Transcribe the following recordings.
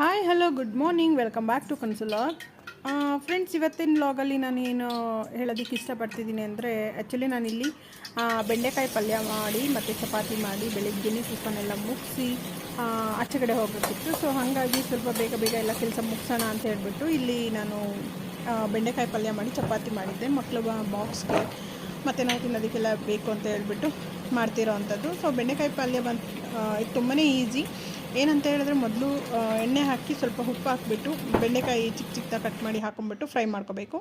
Hi hello good morning welcome back to ಕನ್ಸುಲಾಗ್ friends ಇವತ್ತಿನ ಲಾಗಲ್ಲಿ ನಾನು ಏನು ಹೇಳೋದಕ್ಕೆ ಇಷ್ಟಪಡ್ತಿದ್ದೀನಿ ಅಂದರೆ ಆ್ಯಕ್ಚುಲಿ ನಾನಿಲ್ಲಿ ಬೆಂಡೆಕಾಯಿ ಪಲ್ಯ ಮಾಡಿ ಮತ್ತು ಚಪಾತಿ ಮಾಡಿ ಬೆಳಿಗ್ಗೆ ಟಿಫನೆಲ್ಲ ಮುಗಿಸಿ ಆಚೆ ಕಡೆ ಹೋಗಬೇಕಿತ್ತು. ಸೊ ಹಾಗಾಗಿ ಸ್ವಲ್ಪ ಬೇಗ ಬೇಗ ಎಲ್ಲ ಕೆಲಸ ಮುಗಿಸೋಣ ಅಂತ ಹೇಳಿಬಿಟ್ಟು ಇಲ್ಲಿ ನಾನು ಬೆಂಡೆಕಾಯಿ ಪಲ್ಯ ಮಾಡಿ ಚಪಾತಿ ಮಾಡಿದ್ದೆ. ಮಕ್ಕಳು ಬಾಕ್ಸ್ಗೆ ಮತ್ತು ನಾವು ತಿನ್ನೋದಕ್ಕೆಲ್ಲ ಬೇಕು ಅಂತ ಹೇಳ್ಬಿಟ್ಟು ಮಾಡ್ತಿರೋ ಅಂಥದ್ದು ಸೊ ಬೆಂಡೆಕಾಯಿ ಪಲ್ಯ ಬಂದು ಇದು ತುಂಬಾ ಈಸಿ ಏನಂತ ಹೇಳಿದ್ರೆ ಮೊದಲು ಎಣ್ಣೆ ಹಾಕಿ ಸ್ವಲ್ಪ ಉಪ್ಪು ಹಾಕಿಬಿಟ್ಟು, ಬೆಂಡೆಕಾಯಿ ಚಿಕ್ಕ ಚಿಕ್ಕದಾಗಿ ಕಟ್ ಮಾಡಿ ಹಾಕೊಂಡ್ಬಿಟ್ಟು ಫ್ರೈ ಮಾಡ್ಕೋಬೇಕು.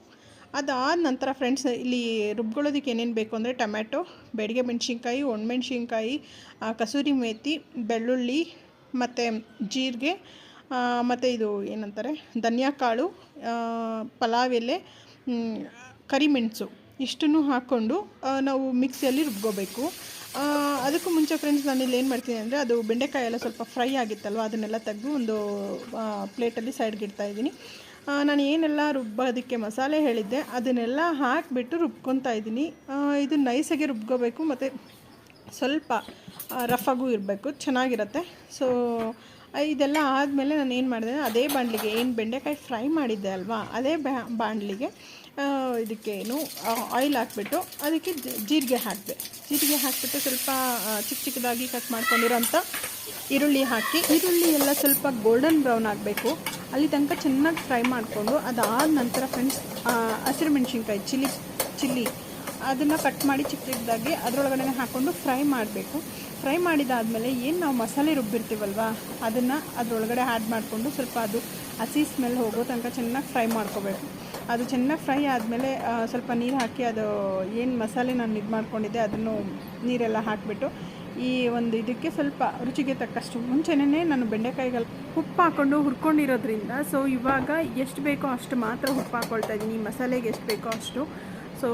ಅದಾದ ನಂತರ ಫ್ರೆಂಡ್ಸ್, ಇಲ್ಲಿ ರುಬ್ಕೊಳ್ಳೋದಕ್ಕೆ ಏನೇನು ಬೇಕು ಅಂದರೆ ಟೊಮ್ಯಾಟೊ, ಬೆಡಿಗೆ ಮೆಣಸಿನ್ಕಾಯಿ, ಒಣಮೆಣ್ಸಿನ್ಕಾಯಿ ಕಸೂರಿ ಮೇಥಿ ಬೆಳ್ಳುಳ್ಳಿ ಮತ್ತು ಜೀರಿಗೆ ಮತ್ತು ಇದು ಏನಂತಾರೆ ಧನಿಯಾ ಕಾಳು ಪಲಾವ್ ಎಲೆ ಕರಿಮೆಣಸು ಇಷ್ಟನ್ನು ಹಾಕ್ಕೊಂಡು ನಾವು ಮಿಕ್ಸಿಯಲ್ಲಿ ರುಬ್ಕೋಬೇಕು. ಅದಕ್ಕೂ ಮುಂಚೆ ಫ್ರೆಂಡ್ಸ್ ನಾನು ಇಲ್ಲಿ ಏನು ಮಾಡ್ತೀನಿ ಅಂದರೆ ಅದು ಬೆಂಡೆಕಾಯಿ ಎಲ್ಲ ಸ್ವಲ್ಪ ಫ್ರೈ ಆಗಿತ್ತಲ್ವ, ಅದನ್ನೆಲ್ಲ ತೆಗೆದು ಒಂದು ಪ್ಲೇಟಲ್ಲಿ ಸೈಡ್ಗೆ ಇಡ್ತಾ ಇದ್ದೀನಿ. ನಾನು ಏನೆಲ್ಲ ರುಬ್ಬೋದಕ್ಕೆ ಮಸಾಲೆ ಹೇಳಿದ್ದೆ, ಅದನ್ನೆಲ್ಲ ಹಾಕಿಬಿಟ್ಟು ರುಬ್ಕೊತಾ ಇದ್ದೀನಿ. ಇದು ನೈಸಾಗಿ ರುಬ್ಕೋಬೇಕು, ಮತ್ತು ಸ್ವಲ್ಪ ರಫಾಗೂ ಇರಬೇಕು, ಚೆನ್ನಾಗಿರುತ್ತೆ. ಸೊ ಇದೆಲ್ಲ ಆದಮೇಲೆ ನಾನು ಏನು ಮಾಡಿದೆ, ಅದೇ ಬಾಣಲಿಗೆ ಏನು ಬೆಂಡೆಕಾಯಿ ಫ್ರೈ ಮಾಡಿದ್ದೆ ಅಲ್ವಾ, ಅದೇ ಬ್ಯಾ ಬಾಣಲಿಗೆ. ಇದಕ್ಕೆ ಏನು ಆಯಿಲ್ ಹಾಕ್ಬಿಟ್ಟು ಅದಕ್ಕೆ ಜೀರಿಗೆ ಹಾಕಿದೆ. ಜೀರಿಗೆ ಹಾಕಿಬಿಟ್ಟು ಸ್ವಲ್ಪ ಚಿಕ್ಕ ಚಿಕ್ಕದಾಗಿ ಕಟ್ ಮಾಡ್ಕೊಂಡಿರೋಂಥ ಈರುಳ್ಳಿ ಹಾಕಿ, ಈರುಳ್ಳಿ ಎಲ್ಲ ಸ್ವಲ್ಪ ಗೋಲ್ಡನ್ ಬ್ರೌನ್ ಆಗಬೇಕು. ಅಲ್ಲಿ ತನಕ ಚೆನ್ನಾಗಿ ಫ್ರೈ ಮಾಡಿಕೊಂಡು ಅದಾದ ನಂತರ ಫ್ರೆಂಡ್ಸ್ ಹಸಿರು ಮೆಣಸಿನ್ಕಾಯಿ, ಚಿಲ್ಲಿ ಚಿಲ್ಲಿ, ಅದನ್ನು ಕಟ್ ಮಾಡಿ ಚಿಕ್ಕ ಚಿಕ್ಕದಾಗಿ ಅದರೊಳಗಡೆ ಹಾಕ್ಕೊಂಡು ಫ್ರೈ ಮಾಡಬೇಕು. ಫ್ರೈ ಮಾಡಿದಾದಮೇಲೆ ಏನು ನಾವು ಮಸಾಲೆ ರುಬ್ಬಿರ್ತೀವಲ್ವ, ಅದನ್ನು ಅದರೊಳಗಡೆ ಆ್ಯಡ್ ಮಾಡಿಕೊಂಡು ಸ್ವಲ್ಪ ಅದು ಹಸಿ ಸ್ಮೆಲ್ ಹೋಗೋ ತನಕ ಚೆನ್ನಾಗಿ ಫ್ರೈ ಮಾಡ್ಕೋಬೇಕು. ಅದು ಚೆನ್ನಾಗಿ ಫ್ರೈ ಆದಮೇಲೆ ಸ್ವಲ್ಪ ನೀರು ಹಾಕಿ ಅದು ಏನು ಮಸಾಲೆ ನಾನು ಇದು ಮಾಡ್ಕೊಂಡಿದ್ದೆ ಅದನ್ನು ನೀರೆಲ್ಲ ಹಾಕಿಬಿಟ್ಟು, ಈ ಒಂದು ಇದಕ್ಕೆ ಸ್ವಲ್ಪ ರುಚಿಗೆ ತಕ್ಕಷ್ಟು. ಮುಂಚೆನೇ ನಾನು ಬೆಂಡೆಕಾಯಿಗಳು ಉಪ್ಪು ಹಾಕ್ಕೊಂಡು ಹುರ್ಕೊಂಡಿರೋದ್ರಿಂದ, ಸೊ ಇವಾಗ ಎಷ್ಟು ಬೇಕೋ ಅಷ್ಟು ಮಾತ್ರ ಉಪ್ಪು ಹಾಕ್ಕೊಳ್ತಾ ಇದ್ದೀನಿ. ಮಸಾಲೆಗೆ ಎಷ್ಟು ಬೇಕೋ ಅಷ್ಟು. ಸೊ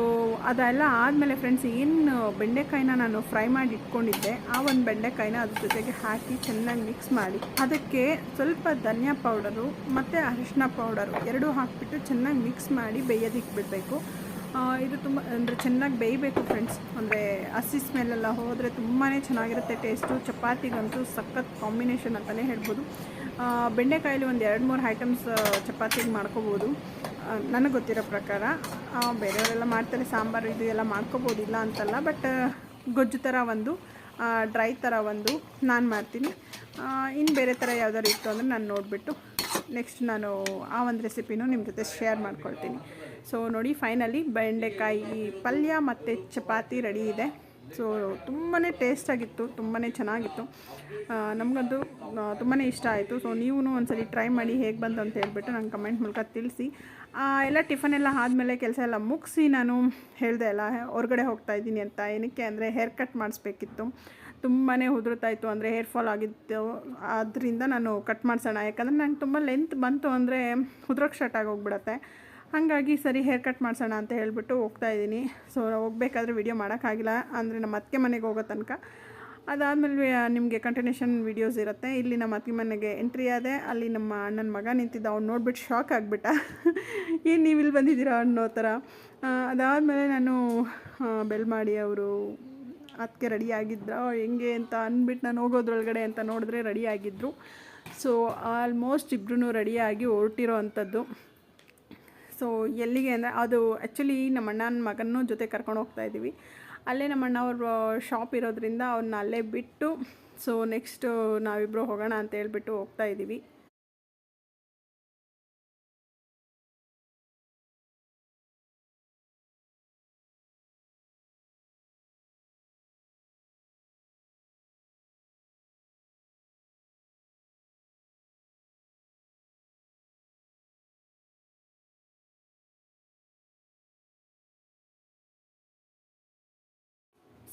ಅದೆಲ್ಲ ಆದಮೇಲೆ ಫ್ರೆಂಡ್ಸ್ ಏನು, ಬೆಂಡೆಕಾಯಿನ ನಾನು ಫ್ರೈ ಮಾಡಿ ಇಟ್ಕೊಂಡಿದ್ದೆ, ಆ ಒಂದು ಬೆಂಡೆಕಾಯಿನ ಅದ್ರ ಜೊತೆಗೆ ಹಾಕಿ ಚೆನ್ನಾಗಿ ಮಿಕ್ಸ್ ಮಾಡಿ. ಅದಕ್ಕೆ ಸ್ವಲ್ಪ ಧನಿಯಾ ಪೌಡರು ಮತ್ತು ಅರಿಶಿನ ಪೌಡರು ಎರಡೂ ಹಾಕಿಬಿಟ್ಟು ಚೆನ್ನಾಗಿ ಮಿಕ್ಸ್ ಮಾಡಿ ಬೇಯೋದಿಕ್ಕೆ ಬಿಡಬೇಕು ಇದು ತುಂಬ, ಅಂದರೆ ಚೆನ್ನಾಗಿ ಬೇಯಬೇಕು ಫ್ರೆಂಡ್ಸ್ ಅಂದರೆ ಹಸಿ ಸ್ಮೆಲ್ಲೆಲ್ಲ ಹೋದರೆ ತುಂಬಾ ಚೆನ್ನಾಗಿರುತ್ತೆ ಟೇಸ್ಟು ಚಪಾತಿಗಂತೂ ಸಖತ್ ಕಾಂಬಿನೇಷನ್ ಅಂತಲೇ ಹೇಳ್ಬೋದು. ಬೆಂಡೆಕಾಯಲ್ಲಿ ಒಂದು ಎರಡು ಮೂರು ಐಟಮ್ಸ್ ಚಪಾತಿಗೆ ಮಾಡ್ಕೋಬೋದು. ನನಗೆ ಗೊತ್ತಿರೋ ಪ್ರಕಾರ ಬೇರೆಯವರೆಲ್ಲ ಮಾಡ್ತಾರೆ, ಸಾಂಬಾರು ಇದು ಎಲ್ಲ ಮಾಡ್ಕೋಬೋದಿಲ್ಲ ಅಂತಲ್ಲ ಬಟ್ ಗೊಜ್ಜು ಥರ ಒಂದು ಡ್ರೈ ಥರ ಒಂದು ನಾನು ಮಾಡ್ತೀನಿ. ಇನ್ನು ಬೇರೆ ಥರ ಯಾವ್ದಾದ್ರು ಇತ್ತು ಅಂದರೆ ನಾನು ನೋಡಿಬಿಟ್ಟು ನೆಕ್ಸ್ಟ್ ನಾನು ಆ ಒಂದು ರೆಸಿಪಿನೂ ನಿಮ್ಮ ಜೊತೆ ಶೇರ್ ಮಾಡ್ಕೊಳ್ತೀನಿ. ಸೊ ನೋಡಿ ಫೈನಲಿ ಬೆಂಡೆಕಾಯಿ ಪಲ್ಯ ಮತ್ತು ಚಪಾತಿ ರೆಡಿ ಇದೆ. ಸೊ ತುಂಬಾ ಟೇಸ್ಟಾಗಿತ್ತು ತುಂಬಾ ಚೆನ್ನಾಗಿತ್ತು. ನಮಗಂತೂ ತುಂಬಾ ಇಷ್ಟ ಆಯಿತು. ಸೊ ನೀವು ಒಂದ್ಸಲಿ ಟ್ರೈ ಮಾಡಿ ಹೇಗೆ ಬಂತು ಅಂತ ಹೇಳಿಬಿಟ್ಟು ನಂಗೆ ಕಮೆಂಟ್ ಮೂಲಕ ತಿಳಿಸಿ. ಎಲ್ಲ ಟಿಫನ್ ಎಲ್ಲ ಆದಮೇಲೆ ಕೆಲಸ ಎಲ್ಲ ಮುಗಿಸಿ ನಾನು ಹೇಳಿದೆ ಎಲ್ಲ ಹೊರಗಡೆ ಹೋಗ್ತಾ ಇದ್ದೀನಿ ಅಂತ. ಏನಕ್ಕೆ ಅಂದರೆ ಹೇರ್ ಕಟ್ ಮಾಡಿಸ್ಬೇಕಿತ್ತು. ತುಂಬಾ ಉದುರುತ್ತಾ ಇತ್ತು ಅಂದರೆ ಹೇರ್ ಫಾಲ್ ಆಗಿತ್ತು. ಆದ್ದರಿಂದ ನಾನು ಕಟ್ ಮಾಡಿಸೋಣ. ಯಾಕಂದರೆ ನಂಗೆ ತುಂಬ ಲೆಂತ್ ಬಂತು ಅಂದರೆ ಉದ್ರೋಕ್ಕೆ ಸ್ಟಾರ್ಟ್ ಆಗೋಗ್ಬಿಡತ್ತೆ. ಹಾಗಾಗಿ ಸರಿ ಹೇರ್ ಕಟ್ ಮಾಡಿಸೋಣ ಅಂತ ಹೇಳಿಬಿಟ್ಟು ಹೋಗ್ತಾ ಇದ್ದೀನಿ. ಸೊ ಹೋಗ್ಬೇಕಾದ್ರೆ ವಿಡಿಯೋ ಮಾಡೋಕ್ಕಾಗಿಲ್ಲ. ಅಂದರೆ ನಮ್ಮ ಅತ್ತೆ ಮನೆಗೆ ಹೋಗೋ ತನಕ. ಅದಾದಮೇಲೆ ನಿಮಗೆ ಕಂಟಿನ್ಯೂಷನ್ ವೀಡಿಯೋಸ್ ಇರುತ್ತೆ. ಇಲ್ಲಿ ನಮ್ಮ ಅತ್ತೆ ಮನೆಗೆ ಎಂಟ್ರಿ ಆದೆ. ಅಲ್ಲಿ ನಮ್ಮ ಅಣ್ಣನ ಮಗ ನಿಂತಿದ್ದ. ಅವ್ನು ನೋಡ್ಬಿಟ್ಟು ಶಾಕ್ ಆಗಿಬಿಟ್ಟ. ಏನು ನೀವು ಇಲ್ಲಿ ಬಂದಿದ್ದೀರಾ ಅನ್ನೋ ಥರ. ಅದಾದಮೇಲೆ ನಾನು ಬೆಲ್ ಮಾಡಿ ಅವರು ಅದಕ್ಕೆ ರೆಡಿ ಹೆಂಗೆ ಅಂತ ಅಂದ್ಬಿಟ್ಟು ನಾನು ಹೋಗೋದ್ರೊಳಗಡೆ ಅಂತ ನೋಡಿದ್ರೆ ರೆಡಿ ಆಗಿದ್ದರು ಸೊ ಆಲ್ಮೋಸ್ಟ್ ಇಬ್ಬರೂ ರೆಡಿಯಾಗಿ ಹೊರಟಿರೋ ಅಂಥದ್ದು. ಸೊ ಎಲ್ಲಿಗೆ ಅಂದರೆ ಅದು ಆ್ಯಕ್ಚುಲಿ ನಮ್ಮ ಅಣ್ಣನ ಮಗನೂ ಜೊತೆ ಕರ್ಕೊಂಡು ಹೋಗ್ತಾ ಇದ್ದೀವಿ. ಅಲ್ಲೇ ನಮ್ಮ ಅಣ್ಣ ಅವ್ರ ಶಾಪ್ ಇರೋದ್ರಿಂದ ಅವ್ರನ್ನ ಅಲ್ಲೇ ಬಿಟ್ಟು ಸೊ ನೆಕ್ಸ್ಟು ನಾವಿಬ್ಬರು ಹೋಗೋಣ ಅಂತ ಹೇಳ್ಬಿಟ್ಟು ಹೋಗ್ತಾ ಇದ್ದೀವಿ.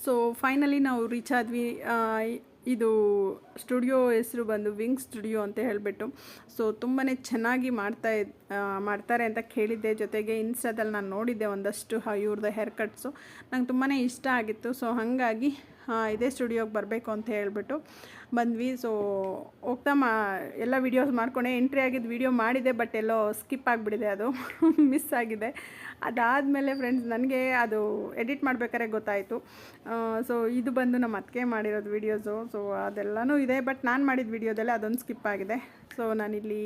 ಸೊ ಫೈನಲಿ ನಾವು ರೀಚ್ ಆದ್ವಿ. ಇದು ಸ್ಟುಡಿಯೋ ಹೆಸರು ಬಂದು ವಿಂಗ್ ಸ್ಟುಡಿಯೋ ಅಂತ ಹೇಳಿಬಿಟ್ಟು. ಸೊ ತುಂಬಾ ಚೆನ್ನಾಗಿ ಮಾಡ್ತಾ ಮಾಡ್ತಾರೆ ಅಂತ ಕೇಳಿದ್ದೆ. ಜೊತೆಗೆ ಇನ್ಸ್ಟಾದಲ್ಲಿ ನಾನು ನೋಡಿದ್ದೆ ಒಂದಷ್ಟು ಇವ್ರದ್ದು ಹೇರ್ ಕಟ್ಸು ನಂಗೆ ತುಂಬಾ ಇಷ್ಟ ಆಗಿತ್ತು. ಸೊ ಹಾಗಾಗಿ ಇದೇ ಸ್ಟುಡಿಯೋಗೆ ಬರಬೇಕು ಅಂತ ಹೇಳ್ಬಿಟ್ಟು. ಬಂದ್ವಿ. ಸೊ ಹೋಗ್ತಾ ಮಾ ಎಲ್ಲ ವೀಡಿಯೋಸ್ ಮಾಡ್ಕೊಂಡೆ. ಎಂಟ್ರಿ ಆಗಿದ್ದು ವೀಡಿಯೋ ಮಾಡಿದೆ ಬಟ್ ಎಲ್ಲೋ ಸ್ಕಿಪ್ ಆಗಿಬಿಡಿದೆ ಅದು ಮಿಸ್ ಆಗಿದೆ. ಅದಾದಮೇಲೆ ಫ್ರೆಂಡ್ಸ್ ನನಗೆ ಅದು ಎಡಿಟ್ ಮಾಡ್ಬೇಕಾದ್ರೆ ಗೊತ್ತಾಯಿತು. ಸೊ ಇದು ಬಂದು ನಮ್ಮ ಅತ್ತಿಗೆ ಮಾಡಿರೋದು ವೀಡಿಯೋಸು ಸೊ ಅದೆಲ್ಲನೂ ಇದೆ ಬಟ್ ನಾನು ಮಾಡಿದ ವೀಡಿಯೋದಲ್ಲೇ ಅದೊಂದು ಸ್ಕಿಪ್ ಆಗಿದೆ. ಸೊ ನಾನಿಲ್ಲಿ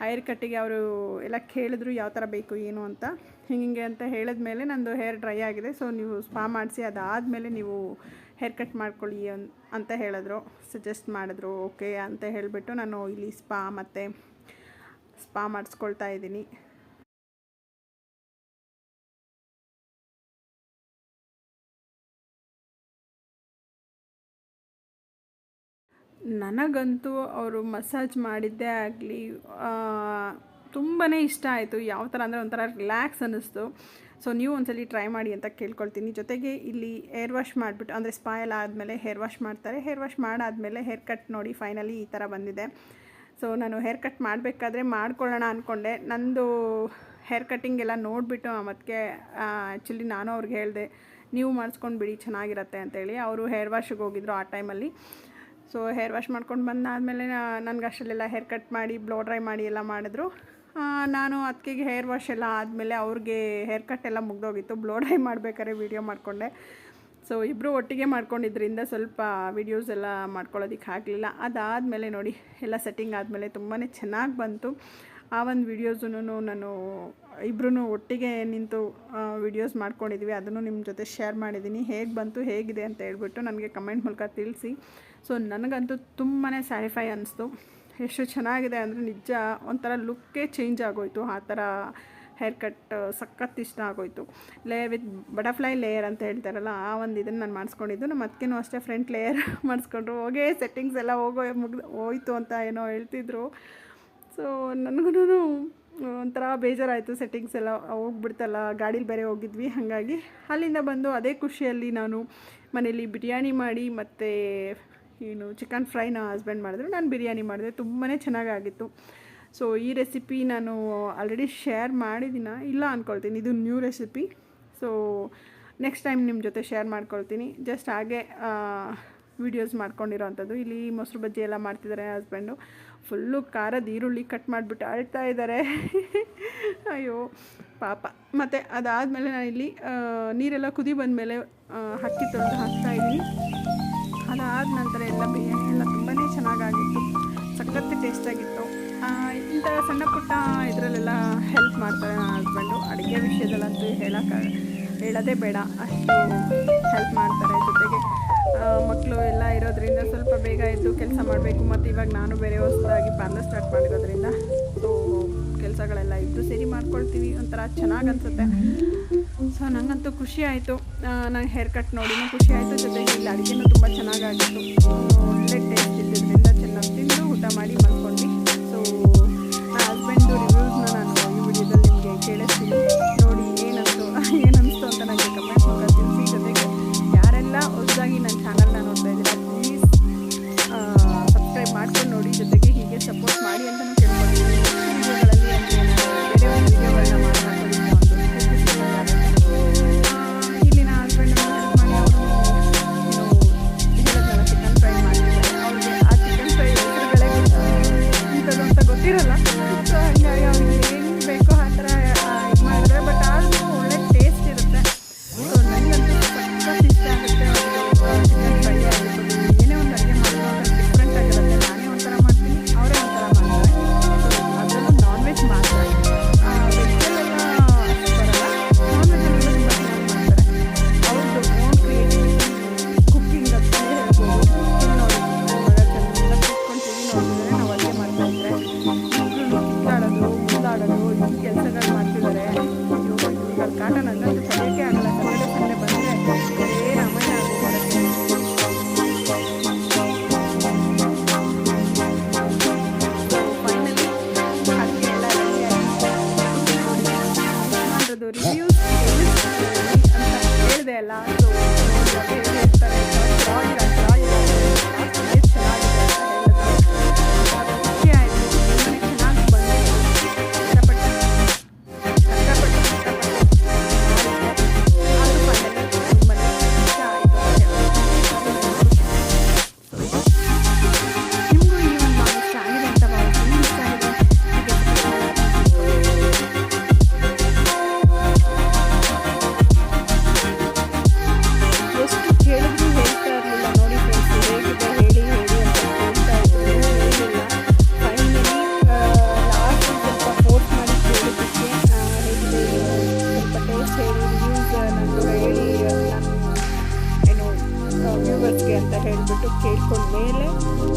ಹೈರ್ ಕಟ್ಟಿಗೆ ಅವರು ಎಲ್ಲ ಕೇಳಿದ್ರು ಯಾವ ಥರ ಬೇಕು, ಏನು ಅಂತ. ಹಿಂಗೆ ಅಂತ ಹೇಳಿದ ಮೇಲೆ ನಂದು ಹೇರ್ ಡ್ರೈ ಆಗಿದೆ. ಸೊ ನೀವು ಸ್ಪಾ ಮಾಡಿಸಿ, ಅದಾದಮೇಲೆ ನೀವು ಹೇರ್ ಕಟ್ ಮಾಡ್ಕೊಳ್ಳಿ ಅನ್- ಅಂತ ಹೇಳಿದ್ರು ಸಜೆಸ್ಟ್ ಮಾಡಿದ್ರು ಓಕೆ ಅಂತ ಹೇಳಿಬಿಟ್ಟು ನಾನು ಇಲ್ಲಿ ಸ್ಪಾ ಮತ್ತು ಸ್ಪಾ ಮಾಡಿಸ್ಕೊಳ್ತಾ ಇದ್ದೀನಿ. ನನಗಂತೂ ಅವರು ಮಸಾಜ್ ಮಾಡಿದ್ದೇ ಆಗಲಿ ತುಂಬಾ ಇಷ್ಟ ಆಯಿತು. ಯಾವ ಥರ ಅಂದರೆ ಒಂಥರ ರಿಲ್ಯಾಕ್ಸ್ ಅನ್ನಿಸ್ತು ಸೊ ನೀವು ಒಂದ್ಸಲಿ ಟ್ರೈ ಮಾಡಿ ಅಂತ ಕೇಳ್ಕೊಳ್ತೀನಿ. ಜೊತೆಗೆ ಇಲ್ಲಿ ಹೇರ್ ವಾಶ್ ಮಾಡಿಬಿಟ್ಟು, ಅಂದರೆ ಸ್ಪಾ ಎಲ್ಲ ಆದಮೇಲೆ ಹೇರ್ ವಾಶ್ ಮಾಡ್ತಾರೆ. ಹೇರ್ ವಾಶ್ ಮಾಡಾದಮೇಲೆ ಹೇರ್ ಕಟ್ ನೋಡಿ ಫೈನಲಿ ಈ ಥರ ಬಂದಿದೆ. ಸೊ ನಾನು ಹೇರ್ ಕಟ್ ಮಾಡಬೇಕಾದ್ರೆ ಮಾಡ್ಕೊಳ್ಳೋಣ ಅಂದ್ಕೊಂಡೆ ನಂದು ಹೇರ್ ಕಟ್ಟಿಂಗ್ ಎಲ್ಲ ನೋಡಿಬಿಟ್ಟು ಮತ್ತೆ ಆ್ಯಕ್ಚುಲಿ ನಾನು ಅವ್ರಿಗೆ ಹೇಳಿದೆ, ನೀವು ಮಾಡಿಸ್ಕೊಂಡು ಬಿಡಿ, ಚೆನ್ನಾಗಿರತ್ತೆ ಅಂತೇಳಿ ಅವರು ಹೇರ್ ವಾಶಿಗೆ ಹೋಗಿದ್ರು ಆ ಟೈಮಲ್ಲಿ ಸೊ ಹೇರ್ ವಾಶ್ ಮಾಡ್ಕೊಂಡು ಬಂದಾದಮೇಲೆ ನನಗೆ ಅಷ್ಟಲ್ಲೆಲ್ಲ ಹೇರ್ ಕಟ್ ಮಾಡಿ ಬ್ಲೋ ಡ್ರೈ ಮಾಡಿ ಎಲ್ಲ ಮಾಡಿದ್ರು. ನಾನು ಅದಕ್ಕೆ ಹೇರ್ ವಾಶ್ ಎಲ್ಲ ಆದಮೇಲೆ ಅವ್ರಿಗೆ ಹೇರ್ ಕಟ್ ಎಲ್ಲ ಮುಗ್ದೋಗಿತ್ತು. ಬ್ಲೋ ಡ್ರೈ ಮಾಡ್ಬೇಕಾದ್ರೆ ವೀಡಿಯೋ ಮಾಡಿಕೊಂಡೆ. ಸೊ ಇಬ್ಬರು ಒಟ್ಟಿಗೆ ಮಾಡ್ಕೊಂಡಿದ್ರಿಂದ ಸ್ವಲ್ಪ ವೀಡಿಯೋಸ್ ಎಲ್ಲ ಮಾಡ್ಕೊಳ್ಳೋದಕ್ಕೆ ಆಗಲಿಲ್ಲ. ಅದಾದಮೇಲೆ ನೋಡಿ, ಎಲ್ಲ ಸೆಟ್ಟಿಂಗ್ ಆದಮೇಲೆ ತುಂಬಾ ಚೆನ್ನಾಗಿ ಬಂತು. ಆ ಒಂದು ವೀಡಿಯೋಸನ್ನು ನಾನು ಇಬ್ಬರೂ ಒಟ್ಟಿಗೆ ನಿಂತು ವೀಡಿಯೋಸ್ ಮಾಡ್ಕೊಂಡಿದ್ವಿ. ಅದನ್ನು ನಿಮ್ಮ ಜೊತೆ ಶೇರ್ ಮಾಡಿದ್ದೀನಿ. ಹೇಗೆ ಬಂತು, ಹೇಗಿದೆ ಅಂತ ಹೇಳ್ಬಿಟ್ಟು ನನಗೆ ಕಮೆಂಟ್ ಮೂಲಕ ತಿಳಿಸಿ. ಸೊ ನನಗಂತೂ ತುಂಬಾ ಸ್ಯಾಟಿಫೈ ಅನ್ನಿಸ್ತು ಎಷ್ಟು ಚೆನ್ನಾಗಿದೆ ಅಂದರೆ ನಿಜ ಒಂಥರ ಲುಕ್ಕೇ ಚೇಂಜ್ ಆಗೋಯ್ತು, ಆ ಥರ ಹೇರ್ ಕಟ್ ಸಖತ್ ಇಷ್ಟ ಆಗೋಯ್ತು. ಲೇ ವಿತ್ ಬಟರ್ಫ್ಲೈ ಲೇಯರ್ ಅಂತ ಹೇಳ್ತಾರಲ್ಲ, ಆ ಒಂದು ಇದನ್ನು ನಾನು ಮಾಡಿಸ್ಕೊಂಡಿದ್ದು. ನಮ್ಮ ಅದಕ್ಕೇನು ಅಷ್ಟೇ ಫ್ರಂಟ್ ಲೇಯರ್ ಮಾಡಿಸ್ಕೊಂಡ್ರು. ಹೋಗೇ ಸೆಟ್ಟಿಂಗ್ಸ್ ಎಲ್ಲ ಹೋಗೋ, ಮುಗ್ದು, ಹೋಯಿತು ಅಂತ ಏನೋ ಹೇಳ್ತಿದ್ರು. ಸೊ ನನಗೂ ಒಂಥರ ಬೇಜಾರಾಯಿತು ಸೆಟ್ಟಿಂಗ್ಸ್ ಎಲ್ಲ ಹೋಗ್ಬಿಡ್ತಲ್ಲ, ಗಾಡೀಲಿ ಬೇರೆ ಹೋಗಿದ್ವಿ. ಹಾಗಾಗಿ ಅಲ್ಲಿಂದ ಬಂದು ಅದೇ ಖುಷಿಯಲ್ಲಿ ನಾನು ಮನೇಲಿ ಬಿರಿಯಾನಿ ಮಾಡಿ ಮತ್ತು ಏನು ಚಿಕನ್ ಫ್ರೈ ನಮ್ಮ ಹಸ್ಬೆಂಡ್ ಮಾಡಿದ್ರು. ನಾನು ಬಿರಿಯಾನಿ ಮಾಡಿದೆ. ತುಂಬಾ ಚೆನ್ನಾಗಾಗಿತ್ತು. ಸೊ ಈ ರೆಸಿಪಿ ನಾನು ಆಲ್ರೆಡಿ ಶೇರ್ ಮಾಡಿದ್ದೀನ ಇಲ್ಲ ಅಂದ್ಕೊಳ್ತೀನಿ ಇದು new recipe so next time ನಿಮ್ಮ ಜೊತೆ ಶೇರ್ ಮಾಡ್ಕೊಳ್ತೀನಿ. ಜಸ್ಟ್ ಹಾಗೆ ವೀಡಿಯೋಸ್ ಮಾಡ್ಕೊಂಡಿರೋ ಅಂಥದ್ದು ಇಲ್ಲಿ ಮೊಸರು ಬಜ್ಜಿ ಎಲ್ಲ ಮಾಡ್ತಿದ್ದಾರೆ ಹಸ್ಬೆಂಡು ಫುಲ್ಲು ಖಾರದ ಈರುಳ್ಳಿ ಕಟ್ ಮಾಡಿಬಿಟ್ಟು ಅಳ್ತಾ ಇದ್ದಾರೆ ಅಯ್ಯೋ, ಪಾಪ. ಮತ್ತು ಅದಾದಮೇಲೆ ನಾನು ಇಲ್ಲಿ ನೀರೆಲ್ಲ ಕುದಿ ಬಂದಮೇಲೆ ಹಕ್ಕಿ ತೊಳೆದು ಹಾಕ್ತಾಯಿದ್ದೀನಿ ಅದಾದ ನಂತರ ಎಲ್ಲ ಬಿರಿಯಾನಿ ಎಲ್ಲ ತುಂಬಾ ಚೆನ್ನಾಗಾಗಿತ್ತು. ಸಖತ್ತು ಟೇಸ್ಟಾಗಿತ್ತು ಇಂಥ ಸಣ್ಣ ಪುಟ್ಟ ಇದರಲ್ಲೆಲ್ಲ ಹೆಲ್ಪ್ ಮಾಡ್ತಾರೆ ನನ್ನ ಹಸ್ಬೆಂಡು ಅಡುಗೆ ವಿಷಯದಲ್ಲಂತೂ ಹೇಳೋಕ್ಕೆ, ಹೇಳೋದೇ ಬೇಡ. ಅಷ್ಟು ಹೆಲ್ಪ್ ಮಾಡ್ತಾರೆ ಜೊತೆಗೆ ಮಕ್ಕಳು ಎಲ್ಲ ಇರೋದ್ರಿಂದ ಸ್ವಲ್ಪ ಬೇಗ ಎದ್ದು ಕೆಲಸ ಮಾಡಬೇಕು. ಮತ್ತು ಇವಾಗ ನಾನು ಬೇರೆ ಹೊಸದಾಗಿ ಪಾರ್ಲರ್ ಸ್ಟಾರ್ಟ್ ಮಾಡಿರೋದ್ರಿಂದ ಕೆಲಸಗಳೆಲ್ಲ ಇದ್ದು ಸೇರಿ ಮಾಡ್ಕೊಳ್ತೀವಿ. ಒಂಥರ ಚೆನ್ನಾಗಿ ಅನಿಸುತ್ತೆ. ಸೊ ನನಗಂತೂ ಖುಷಿ ಆಯಿತು. ನಾನು ಹೇರ್ ಕಟ್ ನೋಡಿನೂ ಖುಷಿ ಆಯಿತು. ಜೊತೆಗೆ ಇಲ್ಲಿ ಅಡುಗೆನೂ ತುಂಬ ಚೆನ್ನಾಗಾಗಿತ್ತು. ಒಳ್ಳೆ ಟೇಸ್ಟ್ ಇದ್ದಿದ್ದರಿಂದ ಚೆನ್ನಾಗಿ ತಿಂದು ಊಟ ಮಾಡಿ ಮಲ್ಕೊಂಡ್ವಿ. ಸೊ ನನ್ನ ಹಸ್ಬೆಂಡು ರಿವ್ಯೂಸ್ನ ನಾನು ಈ ವಿಡಿಯೋದಲ್ಲಿ ನಿಮಗೆ ಕೇಳಿಸ್ತೀನಿ.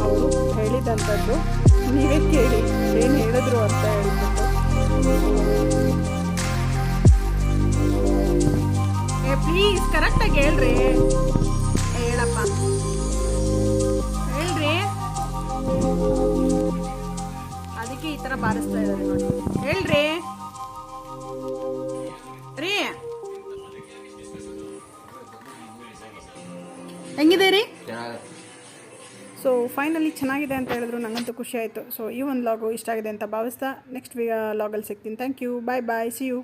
ಅವರು ಹೇಳಿದಂಥದ್ದು ನೀವೇ ಕೇಳಿ, ಏನು ಹೇಳಿದ್ರು ಅಂತ ಹೇಳಿಬಿಟ್ಟು. ಏ ಪ್ಲೀಸ್ ಕರೆಕ್ಟಾಗಿ ಹೇಳ್ರಿ. ಹೇಳಪ್ಪ. ಹೇಳ್ರಿ. ಅದಕ್ಕೆ ಈ ಥರ ಬಾರಿಸ್ತಾ ಇದ್ದಾರೆ ನೋಡಿ. ಹೇಳ್ರಿ. ಫೈನಲಿ ಚೆನ್ನಾಗಿದೆ ಅಂತ ಹೇಳಿದ್ರು ನನಗಂತೂ ಖುಷಿ ಆಯಿತು. ಸೊ ಈ ಒಂದು ಲಾಗು ಇಷ್ಟ ಆಗಿದೆ ಅಂತ ಭಾವಿಸ್ತಾ ನೆಕ್ಸ್ಟ್ ಲಾಗಲ್ಲಿ ಸಿಗ್ತೀನಿ. Thank you bye bye see you